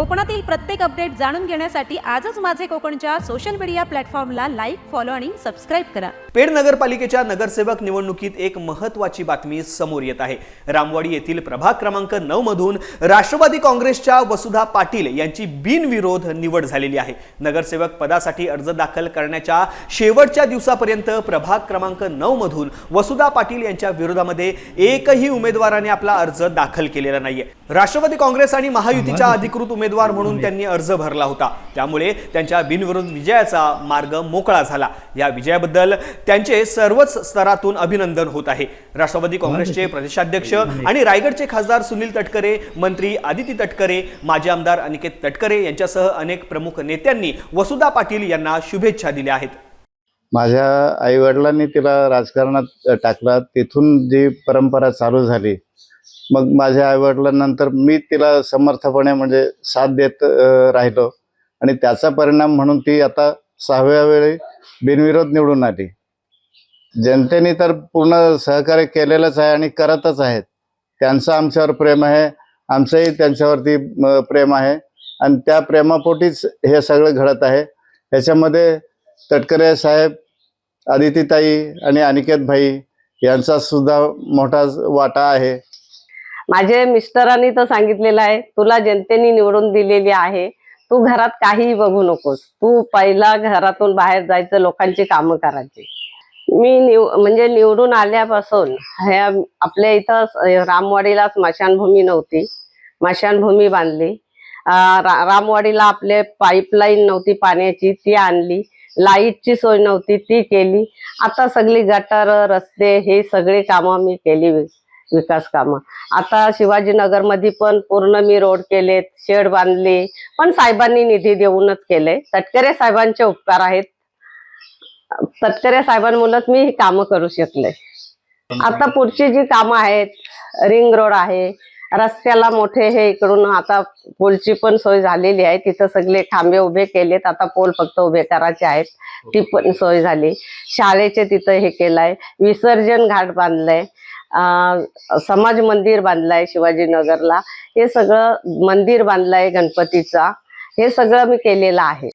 कोकणातील प्रत्येक अपडेट जाणून घेण्यासाठी आजच माझे कोकणच्या सोशल मीडिया प्लॅटफॉर्मला लाईक फॉलो आणि सबस्क्राईब करा. पेड नगरपालिकेच्या नगरसेवक निवडणुकीत एक महत्वाची बातमी समोर येत आहे. रामवाडी येथील प्रभाग क्रमांक नऊ मधून राष्ट्रवादी काँग्रेसच्या वसुधा पाटील यांची बिनविरोध निवड झालेली आहे. नगरसेवक पदासाठी अर्ज दाखल करण्याच्या शेवटच्या दिवसापर्यंत प्रभाग क्रमांक नऊ मधून वसुधा पाटील यांच्या विरोधामध्ये एकही उमेदवाराने आपला अर्ज दाखल केलेला नाहीये. राष्ट्रवादी काँग्रेस आणि महायुतीच्या अधिकृत उमेदवार म्हणून त्यांनी अर्ज भरला होता. त्यामुळे त्यांच्या बिनविरोध विजयाचा मार्ग मोकळा झाला. या विजयाबद्दल त्यांचे सर्वच स्तरातून अभिनंदन होत आहे. राष्ट्रवादी काँग्रेसचे प्रदेशाध्यक्ष आणि रायगडचे खासदार सुनील तटकरे मंत्री आदिती तटकरे माजी आमदार अनिकेत तटकरे यांच्यासह अनेक प्रमुख नेत्यांनी वसुधा पाटील यांना शुभेच्छा दिल्या आहेत. माझ्या आईवडिलांनी तिला राजकारणात टाकला. तिथून जी परंपरा चालू झाली मग माझ्या आईवडिलांनंतर मी तिला समर्थपणे म्हणजे साथ देत राहिलो. आणि त्याचा परिणाम म्हणून ती आता सहाव्या वेळी बिनविरोध निवडून आली. जनतेने तर पूर्ण सहकार्य केलेलंच आहे आणि करतच आहेत. त्यांचं आमच्यावर प्रेम आहे आमचंही त्यांच्यावरती प्रेम आहे. आणि त्या प्रेमापोटीच हे सगळं घडत आहे. याच्यामध्ये तटकरे साहेब आदितीताई आणि अनिकेत भाई यांचा सुद्धा मोठा वाटा आहे. माझे मिस्टरांनी तर सांगितलेलं आहे तुला जनतेने निवडून दिलेली आहे तू घरात काहीही बघू नकोस. तू पहिला घरातून बाहेर जायचं लोकांची कामं करायची. मी निव म्हणजे निवडून आल्यापासून ह्या आपल्या इथं रामवाडीला स्मशानभूमी नव्हती स्मशानभूमी बांधली. रा- रामवाडीला आपले पाईपलाईन नव्हती पाण्याची ती आणली. लाईटची सोय नव्हती ती केली. आता सगळी गटार रस्ते हे सगळी कामं मी केली. विकास कामं. आता शिवाजीनगरमध्ये पण पूर्ण मी रोड केलेत शेड बांधली. पण साहेबांनी निधी देऊनच केले. तटकरे साहेबांचे उपकार आहेत. तटकरे साहेबांमुळेच मी ही कामं करू शकले. आता पुढची जी कामं आहेत रिंग रोड आहे रस्त्याला मोठे हे इकडून आता पोलची पण सोय झालेली आहे. तिथं सगळे खांबे उभे केलेत. आता पोल फक्त उभे करायचे आहेत. ती पण सोय झाली. शाळेचे तिथं हे केलंय. विसर्जन घाट बांधलंय. समाज मंदिर बांधलंय शिवाजीनगरला हे सगळं मंदिर बांधलंय गणपतीचा. हे सगळं मी केलेलं आहे.